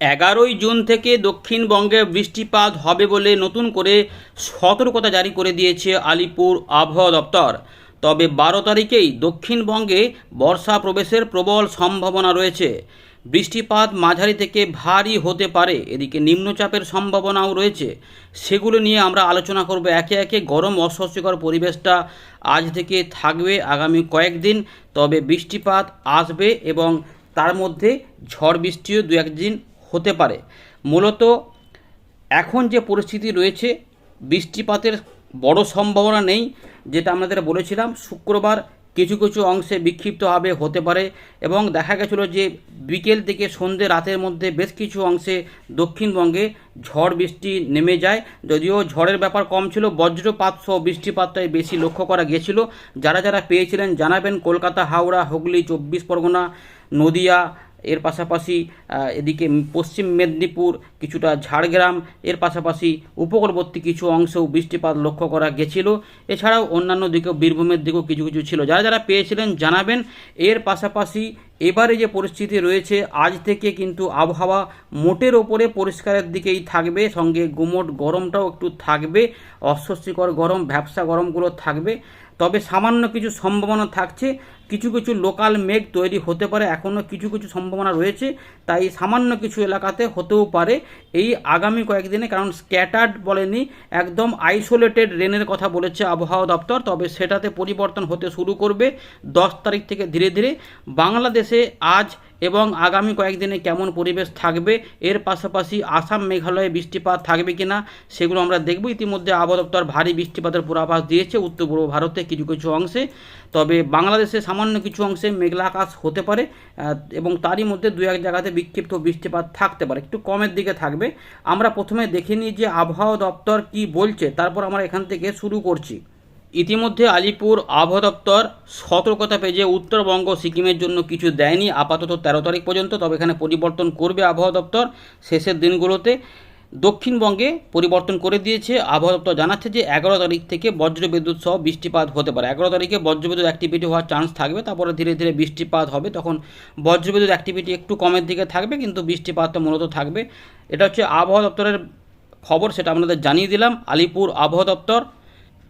এগারোই জুন থেকে দক্ষিণবঙ্গে বৃষ্টিপাত হবে বলে নতুন করে সতর্কতা জারি করে দিয়েছে আলিপুর আবহাওয়া দপ্তর। তবে বারো তারিখেই দক্ষিণবঙ্গে বর্ষা প্রবেশের প্রবল সম্ভাবনা রয়েছে। বৃষ্টিপাত মাঝারি থেকে ভারী হতে পারে, এদিকে নিম্নচাপের সম্ভাবনাও রয়েছে। সেগুলো নিয়ে আমরা আলোচনা করব একে একে। গরম অস্বস্তিকর পরিবেশটা আজ থেকে থাকবে আগামী কয়েকদিন, তবে বৃষ্টিপাত আসবে এবং তার মধ্যে ঝড় বৃষ্টিও দু একদিন হতে পারে। মূলত এখন যে পরিস্থিতি রয়েছে, বৃষ্টিপাতের বড় সম্ভাবনা নেই, যেটা আমাদের বলেছিলাম, শুক্রবার কিছু কিছু অংশে বিক্ষিপ্তভাবে হতে পারে এবং দেখা গেছিল যে বিকেল থেকে সন্ধে রাতের মধ্যে বেশ কিছু অংশে দক্ষিণবঙ্গে ঝড় বৃষ্টি নেমে যায়। যদিও ঝড়ের ব্যাপার কম ছিল, বজ্রপাত সহ বৃষ্টিপাতটাই বেশি লক্ষ্য করা গিয়েছিল যারা যারা পেয়েছিলেন জানাবেন, কলকাতা, হাওড়া, হুগলি, চব্বিশ পরগনা, নদিয়া এর পাশাপাশি এদিকে পশ্চিম মেদিনীপুর কিছুটা ঝাড়গ্রাম, এর পাশাপাশি উপকূলবর্তী কিছু অংশেও বৃষ্টিপাত লক্ষ্য করা গেছিল। এছাড়াও অন্যান্য দিকেও, বীরভূমের দিকেও কিছু কিছু ছিল। যারা যারা পেয়েছিলেন জানাবেন। এর পাশাপাশি এবারে যে পরিস্থিতি রয়েছে, আজ থেকে কিন্তু আবহাওয়া মোটের ওপরে পরিষ্কারের দিকেই থাকবে। সঙ্গে গুমোট গরমটাও একটু থাকবে। অস্বস্তিকর গরম ভ্যাবসা গরমগুলো থাকবে। তবে সামান্য কিছু সম্ভাবনা থাকছে। কিছু কিছু লোকাল মেঘ তৈরি হতে পারে। এখনও কিছু কিছু সম্ভাবনা রয়েছে। তাই সামান্য কিছু এলাকাতে হতেও পারে। এই আগামী কয়েকদিনে, কারণ স্ক্যাটার্ড বলেনি, একদম আইসোলেটেড রেনের কথা বলেছে আবহাওয়া দপ্তর। তবে সেটাতে পরিবর্তন হতে শুরু করবে দশ তারিখ থেকে ধীরে ধীরে। বাংলাদেশে আজ এবং আগামী কয়েকদিনে কেমন পরিবেশ থাকবে, এর পাশাপাশি আসাম মেঘালয়ে বৃষ্টিপাত থাকবে কি না সেগুলো আমরা দেখব। ইতিমধ্যে আবহাওয়া ভারী বৃষ্টিপাতের পূর্বাভাস দিয়েছে উত্তর পূর্ব ভারতে কিছু কিছু অংশে। তবে বাংলাদেশে সামান্য কিছু অংশে মেঘলা আকাশ হতে পারে এবং তারই মধ্যে দু এক জায়গাতে বিক্ষিপ্ত বৃষ্টিপাত থাকতে পারে। একটু কমের দিকে থাকবে। আমরা প্রথমে দেখে নিই যে আবহাওয়া দপ্তর কি বলছে, তারপর আমরা এখান থেকে শুরু করছি। ইতিমধ্যে আলিপুর আবহাওয়া দপ্তর সতর্কতা পেয়ে উত্তরবঙ্গ সিকিমের জন্য কিছু দেয়নি। আপাতত তেরো তারিখ পর্যন্ত, তবে এখানে পরিবর্তন করবে আবহাওয়া দপ্তর শেষের দিনগুলোতে। দক্ষিণবঙ্গে পরিবর্তন করে দিয়েছে। আবহাওয়া দপ্তর জানাচ্ছে যে এগারো তারিখ থেকে বজ্রবিদ্যুৎ সহ বৃষ্টিপাত হতে পারে। এগারো তারিখে বজ্রবিদ্যুৎ অ্যাক্টিভিটি হওয়ার চান্স থাকবে, তারপরে ধীরে ধীরে বৃষ্টিপাত হবে। তখন বজ্রবিদ্যুৎ অ্যাক্টিভিটি একটু কমের দিকে থাকবে, কিন্তু বৃষ্টিপাতটা মূলত থাকবে। এটা হচ্ছে আবহাওয়া দপ্তরের খবর, সেটা আপনাদের জানিয়ে দিলাম। আলিপুর আবহাওয়া দপ্তর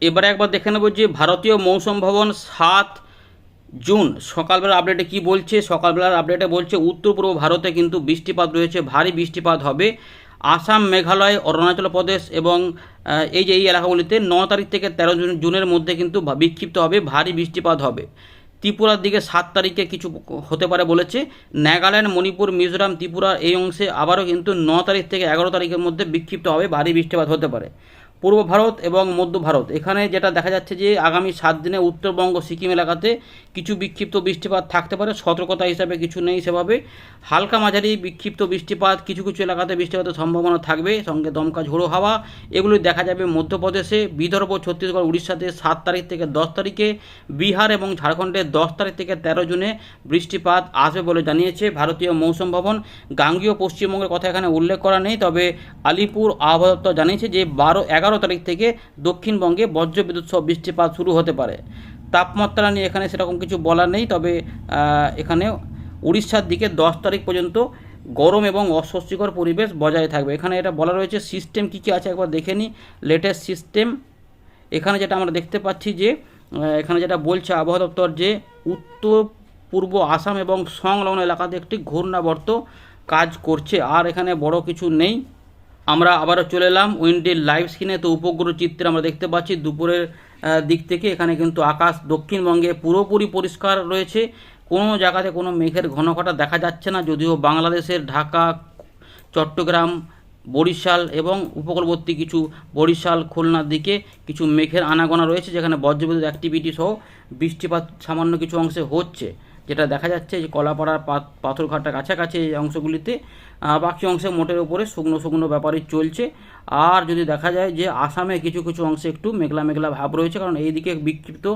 এবারে একবার দেখে নেব যে ভারতীয় মৌসুম ভবন সাত জুন সকালবেলা আপডেটে কি বলছে? সকালবেলার আপডেটে বলছে উত্তর পূর্ব ভারতে কিন্তু বৃষ্টিপাত রয়েছে, ভারী বৃষ্টিপাত হবে। আসাম, মেঘালয়, অরুণাচল প্রদেশ এবং এই যে এই এলাকাগুলিতে ন তারিখ থেকে তেরো জুন, জুনের মধ্যে কিন্তু বিক্ষিপ্ত হবে, ভারী বৃষ্টিপাত হবে। ত্রিপুরার দিকে সাত তারিখে কিছু হতে পারে বলেছে। নাগাল্যান্ড, মণিপুর, মিজোরাম ত্রিপুরা এই অংশে আবারও কিন্তু ন তারিখ থেকে এগারো তারিখের মধ্যে বিক্ষিপ্ত হবে, ভারী বৃষ্টিপাত হতে পারে। পূর্ব ভারত এবং মধ্য ভারত। এখানে যেটা দেখা যাচ্ছে যে আগামী সাত দিনে উত্তরবঙ্গ, সিকিম এলাকাতে কিছু বিক্ষিপ্ত বৃষ্টিপাত থাকতে পারে। সতর্কতা হিসাবে কিছু নেই সেভাবে। হালকা মাঝারি বিক্ষিপ্ত বৃষ্টিপাত, কিছু কিছু এলাকাতে বৃষ্টিপাতের সম্ভাবনা থাকবে। সঙ্গে দমকা ঝোড়ো হাওয়া, এগুলি দেখা যাবে মধ্যপ্রদেশে, বিদর্ভ, ছত্তিশগড়, উড়িষ্যাতে সাত তারিখ থেকে দশ তারিখে, বিহার এবং ঝাড়খণ্ডে দশ তারিখ থেকে তেরো জুনে বৃষ্টিপাত আসবে বলে জানিয়েছে ভারতীয় মৌসুম ভবন। গাঙ্গীয় পশ্চিমবঙ্গের কথা এখানে উল্লেখ করা নেই, তবে আলিপুর আবহাওয়া জানিয়েছে যে বারো এগারো তারিখ থেকে দক্ষিণবঙ্গে বজ্রবিদ্যুৎ সহ বৃষ্টিপাত শুরু হতে পারে। তাপমাত্রা নিয়ে এখানে সেরকম কিছু বলার নেই, তবে এখানে উড়িষ্যার দিকে দশ তারিখ পর্যন্ত গরম এবং অস্বস্তিকর পরিবেশ বজায় থাকবে। এখানে এটা বলা রয়েছে সিস্টেম কী কী আছে একবার দেখে নিই। লেটেস্ট সিস্টেম এখানে যেটা আমরা দেখতে পাচ্ছি যে এখানে যেটা বলছে আবহাওয়া দপ্তর যে, উত্তর, পূর্ব আসাম এবং সংলগ্ন এলাকাতে একটি ঘূর্ণাবর্ত কাজ করছে। আর এখানে বড় কিছু নেই। আমরা আবারও চলে এলাম উইন্ডের লাইভ স্ক্রিনে। তো উপগ্রহ চিত্রে আমরা দেখতে পাচ্ছি দুপুরের দিক থেকে এখানে কিন্তু আকাশ দক্ষিণবঙ্গে পুরোপুরি পরিষ্কার রয়েছে। কোনো জায়গাতে কোনো মেঘের ঘনঘটা দেখা যাচ্ছে না, যদিও বাংলাদেশের ঢাকা, চট্টগ্রাম, বরিশাল এবং উপকূলবর্তী কিছু বরিশাল, খুলনার দিকে কিছু মেঘের আনাগোনা রয়েছে, যেখানে বজ্রবিদ্যুৎ অ্যাক্টিভিটি সহ বৃষ্টিপাত সামান্য কিছু অংশে হচ্ছে। যেটা দেখা যাচ্ছে যে কলাপাড়ার পাথ- পাথরঘাটার কাছাকাছি এই অংশগুলিতে বাকি অংশে মোটের উপরে শুকনো শুকনো ব্যাপারই চলছে। আর যদি দেখা যায় যে আসামে কিছু কিছু অংশে একটু মেঘলা মেঘলা ভাব রয়েছে, কারণ এইদিকে বিক্ষিপ্ত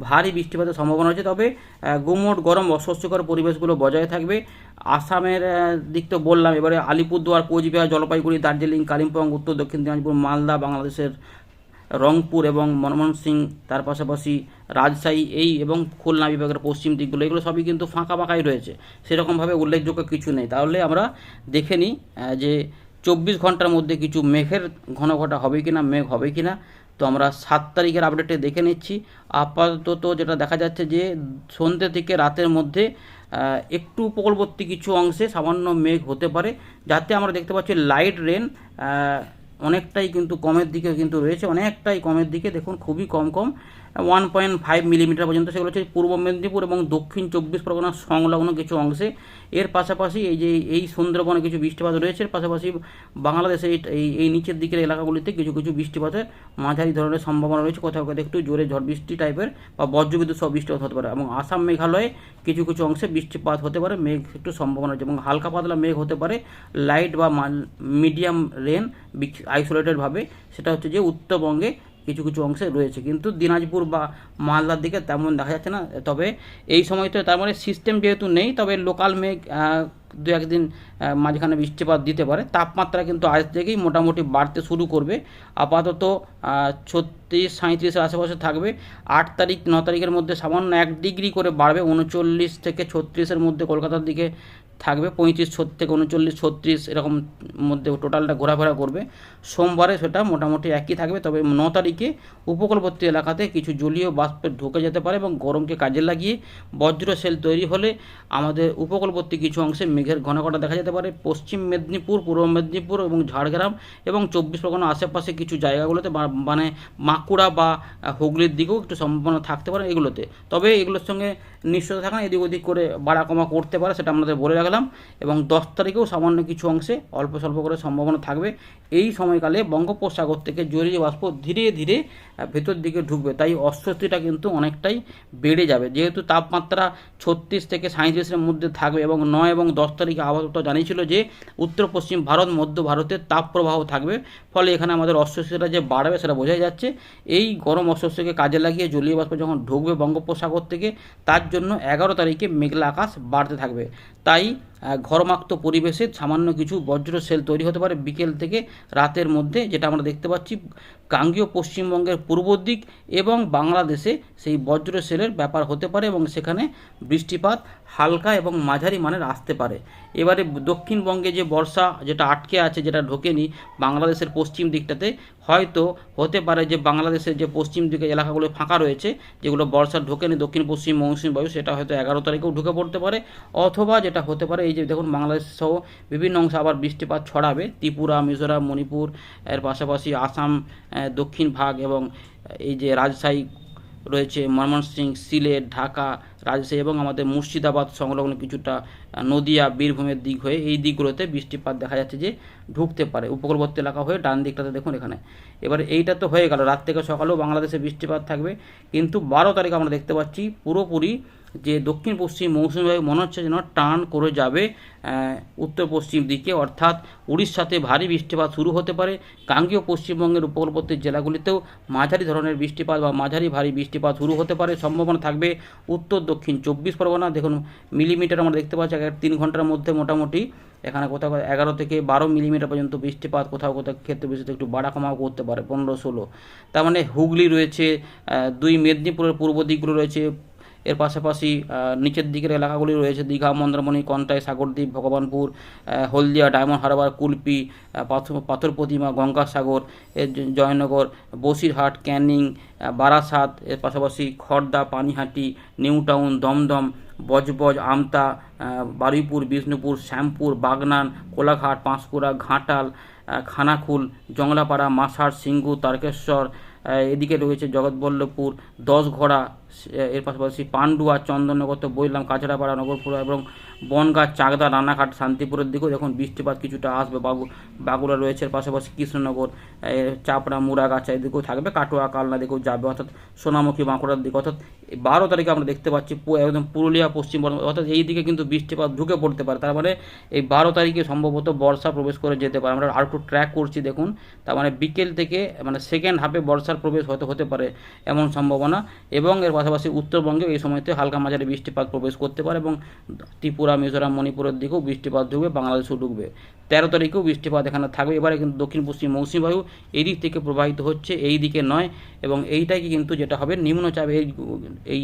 ভারী বৃষ্টিপাতের সম্ভাবনা রয়েছে। তবে গুমোট গরম অস্বস্তিকর পরিবেশগুলো বজায় থাকবে। আসামের দিক তো বললাম, এবারে আলিপুরদুয়ার, কোচবিহার, জলপাইগুড়ি, দার্জিলিং, কালিম্পং, উত্তর দক্ষিণ দিনাজপুর, মালদা, বাংলাদেশের রংপুর এবং মনমোহন তার পাশাপাশি রাজশাহী, এই এবং খুলনা বিভাগের পশ্চিম দিকগুলো, এগুলো সবই কিন্তু ফাঁকা ফাঁকাই রয়েছে। সেরকমভাবে উল্লেখযোগ্য কিছু নেই। তাহলে আমরা দেখে নিই যে চব্বিশ ঘণ্টার মধ্যে কিছু মেঘের ঘন ঘটা হবে কি না মেঘ হবে কি না তো আমরা সাত তারিখের আপডেটে দেখে নিচ্ছি। আপাতত যেটা দেখা যাচ্ছে যে সন্ধ্যে থেকে রাতের মধ্যে একটু উপকূলবর্তী কিছু অংশে সামান্য মেঘ হতে পারে, যাতে আমরা দেখতে পাচ্ছি লাইট রেন অনেকটাই কিন্তু কমের দিকে কিন্তু রয়েছে অনেকটাই কমের দিকে দেখুন খুবই কম কম। ওয়ান পয়েন্ট ফাইভ মিলিমিটার পর্যন্ত, সেগুলো হচ্ছে পূর্ব মেদিনীপুর এবং দক্ষিণ চব্বিশ পরগনা সংলগ্ন কিছু অংশে। এর পাশাপাশি এই যে এই সুন্দরবনে কিছু বৃষ্টিপাত রয়েছে, এর পাশাপাশি বাংলাদেশে এই এই এই নিচের দিকের এলাকাগুলিতে কিছু কিছু বৃষ্টিপাতের মাঝারি ধরনের সম্ভাবনা রয়েছে। কোথাও কোথাও একটু জোরে ঝড় বৃষ্টি টাইপের বা বজ্রবিদ্যুৎ সব বৃষ্টিপাত হতে পারে এবং আসাম মেঘালয়ে কিছু কিছু অংশে বৃষ্টিপাত হতে পারে। মেঘ একটু সম্ভাবনা রয়েছে এবং হালকা পাতলা মেঘ হতে পারে। লাইট বা মিডিয়াম রেন আইসোলেটেডভাবে সেটা হচ্ছে যে উত্তরবঙ্গে কিছু কিছু অংশে রয়েছে। কিন্তু দিনাজপুর বা মালদার দিকে তেমন দেখা যাচ্ছে না। তবে এই সময় তো তার মানে সিস্টেম যেহেতু নেই, তবে লোকাল মেঘ দু একদিন মাঝখানে বৃষ্টিপাত দিতে পারে। তাপমাত্রা কিন্তু আজ থেকেই মোটামুটি বাড়তে শুরু করবে। আপাতত ছত্রিশ সাঁত্রিশের আশেপাশে থাকবে। আট তারিখ, ন তারিখের মধ্যে সামান্য এক ডিগ্রি করে বাড়বে। উনচল্লিশ থেকে ছত্রিশের মধ্যে কলকাতার দিকে থাকবে পঁয়ত্রিশ থেকে উনচল্লিশ, ছত্রিশ এরকম মধ্যে টোটালটা ঘোরাফেরা করবে। সোমবারে সেটা মোটামুটি একই থাকবে, তবে ন তারিখে উপকূলবর্তী এলাকাতে কিছু জলীয় বাষ্প ঢুকে যেতে পারে এবং গরমকে কাজে লাগিয়ে বজ্র সেল তৈরি হলে আমাদের উপকূলবর্তী কিছু অংশে মেঘের ঘন ঘটা দেখা যেতে পারে। পশ্চিম মেদিনীপুর, পূর্ব মেদিনীপুর এবং ঝাড়গ্রাম এবং চব্বিশ পরগনা আশেপাশে কিছু জায়গাগুলোতে মানে বাঁকুড়া বা হুগলির দিকেও একটু সম্ভাবনা থাকতে পারে এগুলোতে। তবে এগুলোর সঙ্গে নিশ্চয়তা থাকে না, এদিক ওদিক করে বাড়া কমা করতে পারে, সেটা আমাদের বলে রাখলাম। এবং দশ তারিখেও সামান্য কিছু অংশে অল্প স্বল্প করে সম্ভাবনা থাকবে। এই সময়কালে বঙ্গোপসাগর থেকে জলীয় বাষ্প ধীরে ধীরে ভেতর দিকে ঢুকবে। তাই অস্বস্তিটা কিন্তু অনেকটাই বেড়ে যাবে। যেহেতু তাপমাত্রা ছত্রিশ থেকে সাঁত্রিশের মধ্যে থাকবে এবং নয় এবং দশ তারিখে আবহাওয়া জানিয়েছিল যে উত্তর পশ্চিম ভারত, মধ্য ভারতের তাপপ্রবাহ থাকবে। ফলে এখানে আমাদের অস্বস্তিটা যে বাড়বে সেটা বোঝাই যাচ্ছে। এই গরম অস্বস্তিকে কাজে লাগিয়ে জলীয় বাষ্প যখন ঢুকবে বঙ্গোপসাগর থেকে, তার জন্য এগারো তারিখে মেঘলা আকাশ বাড়তে থাকবে। তাই ঘরমাক্ত পরিবেশে সামান্য কিছু বজ্র সেল তৈরি হতে পারে বিকেল থেকে রাতের মধ্যে, যেটা আমরা দেখতে পাচ্ছি গাঙ্গীয় পশ্চিমবঙ্গের পূর্ব দিক এবং বাংলাদেশে সেই বজ্র সেলের ব্যাপার হতে পারে এবং সেখানে বৃষ্টিপাত হালকা এবং মাঝারি মানের আসতে পারে। এবারে দক্ষিণবঙ্গে যে বর্ষা যেটা আটকে আছে, যেটা ঢোকেনি বাংলাদেশের পশ্চিম দিকটাতে, হয়তো হতে পারে যে বাংলাদেশের যে পশ্চিম দিকে এলাকাগুলো ফাঁকা রয়েছে, যেগুলো বর্ষা ঢোকেনি দক্ষিণ পশ্চিম মৌসুমী বায়ু, সেটা হয়তো এগারো তারিখেও ঢুকে পড়তে পারে, অথবা যেটা হতে পারে এই যে দেখুন বাংলাদেশ সহ বিভিন্ন অংশে আবার বৃষ্টিপাত ছড়াবে। ত্রিপুরা, মিজোরাম, মণিপুর, এর পাশাপাশি আসাম দক্ষিণ ভাগ এবং এই যে রাজশাহী রয়েছে, ময়মনসিংহ, সিলেট, ঢাকা রাজশাহী এবং আমাদের মুর্শিদাবাদ সংলগ্ন কিছুটা নদিয়া, বীরভূমের দিক হয়ে এই দিকগুলোতে বৃষ্টিপাত দেখা যাচ্ছে যে ঢুকতে পারে। উপকূলবর্তী এলাকা হয়ে ডান দিকটাতে দেখুন এখানে। এবার এইটা তো হয়ে গেল। রাত থেকে সকালেও বাংলাদেশে বৃষ্টিপাত থাকবে। কিন্তু বারো তারিখ আমরা দেখতে পাচ্ছি পুরোপুরি যে দক্ষিণ পশ্চিম মৌসুমী বায়ু মনে হচ্ছে যেন টান করে যাবে উত্তর পশ্চিম দিকে। অর্থাৎ উড়িষ্যাতে ভারী বৃষ্টিপাত শুরু হতে পারে। গাঙ্গীয় পশ্চিমবঙ্গের উপকূলবর্তী জেলাগুলিতেও মাঝারি ধরনের বৃষ্টিপাত বা মাঝারি ভারী বৃষ্টিপাত শুরু হতে পারে। সম্ভাবনা থাকবে উত্তর দক্ষিণ চব্বিশ পরগনা, দেখুন মিলিমিটার আমরা দেখতে পাচ্ছি, এক তিন ঘণ্টার মধ্যে মোটামুটি এখানে কোথাও এগারো থেকে বারো মিলিমিটার পর্যন্ত বৃষ্টিপাত, কোথাও কোথাও ক্ষেত্রে বৃষ্টিতে একটু বাড়া কমাও করতে পারে, পনেরো ষোলো। তার মানে হুগলি রয়েছে দুই মেদিনীপুরের পূর্ব দিকগুলো রয়েছে এর পাশাপাশি নিচের দিকের এলাকাগুলি রয়েছে, Digha, Mandarmani, Contai, Sagardwip, Bhagwanpur Haldia, Diamond Harbour, Kulpi Patharpratima, Gangasagar Joynagar, Basirhat, Canning Barasat, এর পাশাপাশি খড়দা পানিহাটি নিউ টাউন দমদম, বজবজ, আমতা বারুইপুর, বিষ্ণুপুর, শ্যামপুর, বাগনান, কোলাঘাট, পাঁশকুড়া, ঘাটাল খানাকুল জংলাপাড়া মাসার সিঙ্গু, তারকেশ্বর এদিকে রয়েছে জগৎবল্লভপুর, দশঘোড়া এর পাশাপাশি পান্ডুয়া চন্দননগর তো বললাম কাছড়াপাড়া নগরপুরা এবং বনগাঁ, চাকদা, রানাঘাট, শান্তিপুরের দিকেও যখন বৃষ্টিপাত কিছুটা আসবে। বাবু বাগুড়া রয়েছে এর পাশাপাশি কৃষ্ণনগর চাপড়া, মুড়াগাছা এদিকেও থাকবে, কাটোয়া, কালনা দিকেও যাবে। অর্থাৎ সোনামুখী বাঁকুড়ার দিকে। অর্থাৎ বারো তারিখে আমরা দেখতে পাচ্ছি একদম পুরুলিয়া, পশ্চিম বর্ধমান অর্থাৎ এই দিকে কিন্তু বৃষ্টিপাত ঢুকে পড়তে পারে। তার মানে এই বারো তারিখে সম্ভবত বর্ষা প্রবেশ করে যেতে পারে। আমরা আর একটু ট্র্যাক করছি, দেখুন। তার মানে বিকেল থেকে মানে সেকেন্ড হাফে বর্ষার প্রবেশ হতে হতে পারে এমন সম্ভাবনা। এবং এর পাশাপাশি উত্তরবঙ্গে এই সময়তে হালকা মাঝারি বৃষ্টিপাত প্রবেশ করতে পারে এবং ত্রিপুরা, মিজোরাম, মণিপুরের দিকেও বৃষ্টিপাত ঢুকবে, বাংলাদেশেও ঢুকবে। তেরো তারিখেও বৃষ্টিপাত এখানে থাকবে। এবারে কিন্তু দক্ষিণ পশ্চিম মৌসুমী বায়ু এই দিক থেকে প্রবাহিত হচ্ছে, এই দিকে নয় এবং এইটাই কিন্তু যেটা হবে নিম্নচাপ এই এই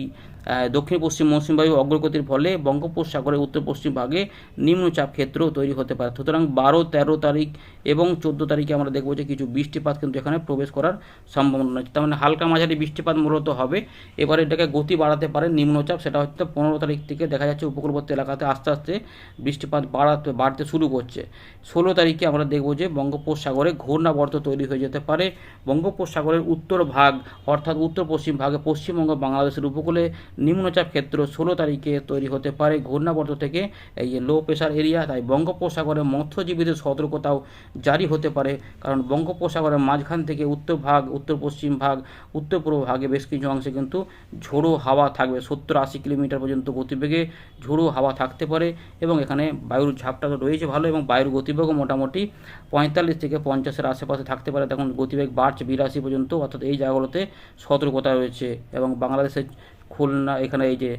দক্ষিণ পশ্চিম মৌসুমী বায়ু অগ্রগতির ফলে বঙ্গোপসাগরের উত্তর পশ্চিম ভাগে নিম্নচাপ ক্ষেত্র তৈরি হতে পারে। সুতরাং বারো, তেরো তারিখ এবং চোদ্দ তারিখে আমরা দেখব যে কিছু বৃষ্টিপাত কিন্তু এখানে প্রবেশ করার সম্ভাবনা আছে তার মানে হালকা মাঝারি বৃষ্টিপাত মূলত হবে। এবারে এটাকে গতি বাড়াতে পারে নিম্নচাপ, সেটা হচ্ছে পনেরো তারিখ থেকে দেখা যাচ্ছে উপকূলবর্তী এলাকাতে আস্তে আস্তে বৃষ্টিপাত বাড়াতে, বাড়তে শুরু করছে। ষোলো তারিখে আমরা দেখব যে বঙ্গোপসাগরে ঘূর্ণাবর্ত তৈরি হয়ে যেতে পারে। বঙ্গোপসাগরের উত্তর ভাগ, অর্থাৎ উত্তর পশ্চিম ভাগে পশ্চিমবঙ্গ, বাংলাদেশের উপকূলে নিম্নচাপ ক্ষেত্র ষোলো তারিখে তৈরি হতে পারে। ঘূর্ণাবর্ত থেকে এই যে লো প্রেশার এরিয়া তাই বঙ্গোপসাগরে মৎস্যজীবীদের সতর্কতাও জারি হতে পারে। কারণ বঙ্গোপসাগরের মাঝখান থেকে উত্তর ভাগ, উত্তর পশ্চিম ভাগ, উত্তর পূর্ব ভাগে বেশ কিছু অংশে কিন্তু ঝোড়ো হাওয়া থাকবে। সত্তর আশি কিলোমিটার পর্যন্ত গতিবেগে ঝোড়ো হাওয়া থাকতে পারে এবং এখানে বায়ুর ঝাপটা তো রয়েছে ভালো এবং বায়ুর গতিবেগও মোটামুটি পঁয়তাল্লিশ থেকে পঞ্চাশের আশেপাশে থাকতে পারে। তখন গতিবেগ বাড়ছে বিরাশি পর্যন্ত, অর্থাৎ এই জায়গাগুলোতে সতর্কতা রয়েছে এবং বাংলাদেশের খুলনা এখানে এই যে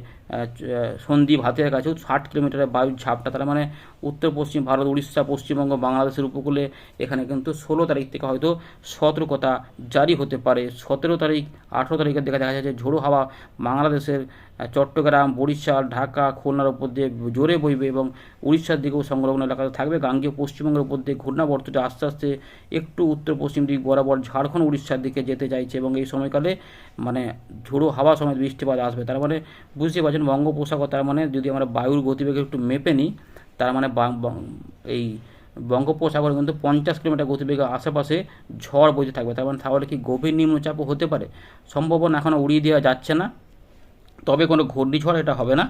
সন্দ্বীপ হাতের কাছেও ষাট কিলোমিটারের বায়ুর ঝাপটা। তার মানে উত্তর, পশ্চিম ভারত, উড়িষ্যা, পশ্চিমবঙ্গ, বাংলাদেশের উপকূলে এখানে কিন্তু ষোলো তারিখ থেকে হয়তো সতর্কতা জারি হতে পারে। সতেরো তারিখ, আঠেরো তারিখের দেখা দেখা যাচ্ছে ঝোড়ো হাওয়া বাংলাদেশের চট্টগ্রাম, বরিশাল, ঢাকা, খুলনার উপর দিয়ে জোরে বইবে এবং উড়িষ্যার দিকেও সংলগ্ন এলাকাতে থাকবে। গাঙ্গীয় পশ্চিমবঙ্গের উপর দিয়ে ঘূর্ণাবর্তটা আস্তে আস্তে একটু উত্তর পশ্চিম দিক বরাবর ঝাড়খণ্ড উড়িষ্যার দিকে যেতে চাইছে এবং এই সময়কালে মানে ঝোড়ো হাওয়া সময় বৃষ্টিপাত আসবে। তার মানে বুঝতে পারছেন বঙ্গোপসাগর তার মানে যদি আমরা বায়ুর গতিবেগ একটু মেপে নিই, তার মানে এই বঙ্গোপসাগর কিন্তু পঞ্চাশ কিলোমিটার গতিবেগের আশেপাশে ঝড় বইতে থাকবে। তার মানে তাহলে কি গভীর নিম্নচাপও হতে পারে? সম্ভাবনা এখনও উড়িয়ে দেওয়া যাচ্ছে না, তবে কোনো ঘূর্ণিঝড় এটা হবে না।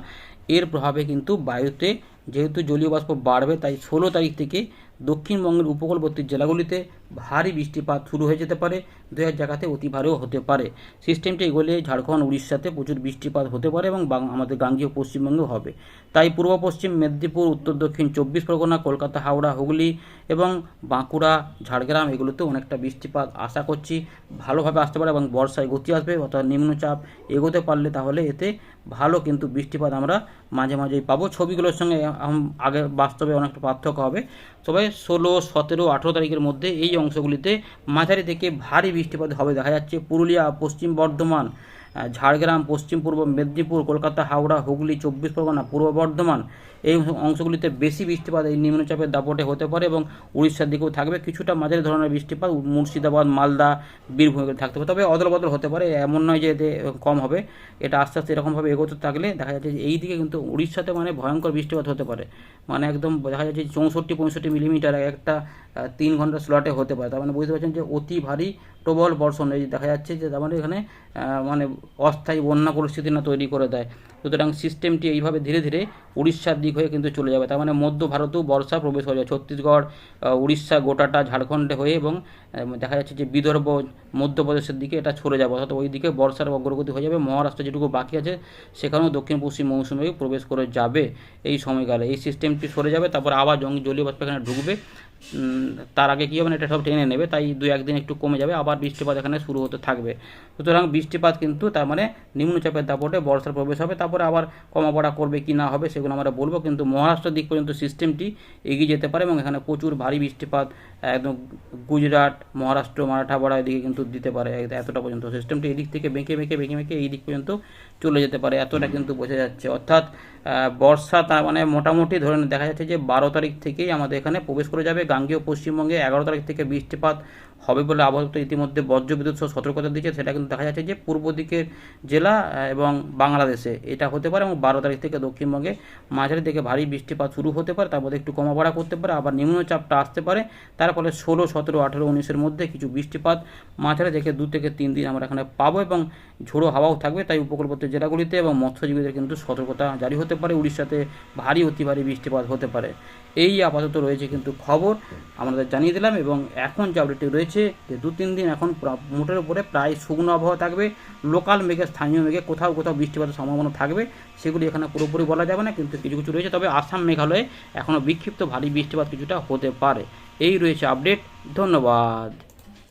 এর প্রভাবে কিন্তু বায়ুতে যেহেতু জলীয় বাষ্প বাড়বে, তাই ষোলো তারিখ থেকে দক্ষিণবঙ্গের উপকূলবর্তী জেলাগুলিতে ভারী বৃষ্টিপাত শুরু হয়ে যেতে পারে। দু এক জায়গাতে অতি ভারীও হতে পারে। সিস্টেমটি এগোলে ঝাড়খণ্ড, উড়িষ্যাতে প্রচুর বৃষ্টিপাত হতে পারে এবং আমাদের গাঙ্গীয় পশ্চিমবঙ্গেও হবে। তাই পূর্ব পশ্চিম মেদিনীপুর, উত্তর দক্ষিণ চব্বিশ পরগনা, কলকাতা, হাওড়া, হুগলি এবং বাঁকুড়া, ঝাড়গ্রাম এগুলোতে অনেকটা বৃষ্টিপাত আশা করছি ভালোভাবে আসতে পারে এবং বর্ষায় গতি আসবে। অর্থাৎ নিম্নচাপ এগোতে পারলে তাহলে এতে ভালো কিন্তু বৃষ্টিপাত আমরা মাঝে মাঝেই পাবো। ছবিগুলোর সঙ্গে আগে বাস্তবে অনেকটা পার্থক্য হবে। তবে ষোলো, সতেরো, আঠেরো তারিখের মধ্যে এই অংশগুলিতে মাঝারি থেকে ভারী বৃষ্টিপাত হবে। দেখা যাচ্ছে পুরুলিয়া, পশ্চিম বর্ধমান ঝাড়গ্রাম, পশ্চিম পূর্ব মেদিনীপুর, কলকাতা, হাওড়া, হুগলি, চব্বিশ পরগনা, পূর্ব বর্ধমান এই অংশ- অংশগুলিতে বেশি বৃষ্টিপাত এই নিম্নচাপের দাপটে হতে পারে এবং উড়িষ্যার দিকেও থাকবে। কিছুটা মাঝারি ধরনের বৃষ্টিপাত মুর্শিদাবাদ, মালদা, বীরভূমে থাকতে পারে। তবে অদল বদল হতে পারে, এমন নয় যে এতে কম হবে। এটা আস্তে আস্তে এরকমভাবে এগোতে থাকলে দেখা যাচ্ছে যে এই দিকে কিন্তু উড়িষ্যাতে মানে ভয়ঙ্কর বৃষ্টিপাত হতে পারে। মানে একদম দেখা যাচ্ছে চৌষট্টি, পঁয়ষট্টি মিলিমিটার একটা তিন ঘণ্টা স্লটে হতে পারে। তার মানে বুঝতে পারছেন যে অতি ভারী প্রবল বর্ষণ। এই দেখা যাচ্ছে যে তার মানে এখানে মানে অস্থায়ী বন্যা পরিস্থিতি না তৈরি করে দেয়। সুতরাং সিস্টেমটি এইভাবে ধীরে ধীরে উড়িষ্যার দিক হয়ে কিন্তু চলে যাবে। তার মানে মধ্য ভারতেও বর্ষা প্রবেশ হয়ে যায় ছত্তিশগড় উড়িষ্যা, গোটাটা, ঝাড়খণ্ডে হয়ে এবং দেখা যাচ্ছে যে বিদর্ভ, মধ্যপ্রদেশের দিকে এটা ছড়ে যাবে। অর্থাৎ ওই দিকে বর্ষার অগ্রগতি হয়ে যাবে। মহারাষ্ট্র যেটুকু বাকি আছে, সেখানেও দক্ষিণ পশ্চিম মৌসুমে প্রবেশ করে যাবে এই সময়কালে। এই সিস্টেমটি সরে যাবে, তারপর আবার জং জলীয় বাষ্প এখানে ঢুকবে। তার আগে কী হবে এটা সব টেনে নেবে। তাই দু একদিন একটু কমে যাবে। আবার বৃষ্টিপাত এখানে শুরু হতে থাকবে। সুতরাং বৃষ্টিপাত কিন্তু তার মানে নিম্নচাপের দাপটে বর্ষার প্রবেশ হবে। তারপরে আবার কমাপড়া করবে কি না হবে, সেগুলো আমরা বলব, কিন্তু মহারাষ্ট্র দিক পর্যন্ত সিস্টেমটি এগিয়ে যেতে পারে এবং এখানে প্রচুর ভারী বৃষ্টিপাত, একদম গুজরাট, মহারাষ্ট্র মারাঠাওয়াড়া এদিকে কিন্তু দিতে পারে এতটা পর্যন্ত সিস্টেমটি এই দিক থেকে বেঁকে বেঁকে বেঁকে বেঁকে এই দিক পর্যন্ত চলে যেতে পারে, এতটা কিন্তু বোঝা যাচ্ছে। অর্থাৎ বর্ষা তার মানে মোটামুটি ধরে দেখা যাচ্ছে যে বারো তারিখ থেকেই আমাদের এখানে প্রবেশ করে যাবে। গাঙ্গীয় পশ্চিমবঙ্গে এগারো তারিখ থেকে বৃষ্টিপাত হবে বলে আবহাওয়া ইতিমধ্যে বজ্রবিদ্যুৎ সহ সতর্কতা দিয়েছে সেটা কিন্তু দেখা যাচ্ছে যে পূর্ব দিকের জেলা এবং বাংলাদেশে এটা হতে পারে এবং বারো তারিখ থেকে দক্ষিণবঙ্গে মাঝারি থেকে ভারী বৃষ্টিপাত শুরু হতে পারে, তার মধ্যে একটু কমাবাড়া করতে পারে, আবার নিম্নচাপটা আসতে পারে। তার ফলে ষোলো, সতেরো, আঠেরো, উনিশের মধ্যে কিছু বৃষ্টিপাত মাঝারি থেকে দু থেকে তিন দিন আমরা এখানে পাবো এবং ঝোড়ো হাওয়াও থাকবে। তাই উপকূলবর্তী জেলাগুলিতে এবং মৎস্যজীবীদের কিন্তু সতর্কতা জারি হতে পারে। উড়িষ্যাতে ভারী, অতি ভারী বৃষ্টিপাত হতে পারে। এই আপাতত রয়েছে কিন্তু খবর। আমাদের জানিয়ে দিলাম এবং এখন যে আপডেটটি রয়েছে যে দু তিন দিন এখন মোটের উপরে প্রায় শুকনো আবহাওয়া থাকবে। লোকাল মেঘে, স্থানীয় মেঘে কোথাও কোথাও বৃষ্টিপাতের সম্ভাবনা থাকবে। সেগুলি এখানে পুরোপুরি বলা যাবে না, কিন্তু কিছু কিছু রয়েছে। তবে আসাম মেঘালয়ে এখনও বিক্ষিপ্ত ভারী বৃষ্টিপাত কিছুটা হতে পারে। এই রয়েছে আপডেট। ধন্যবাদ।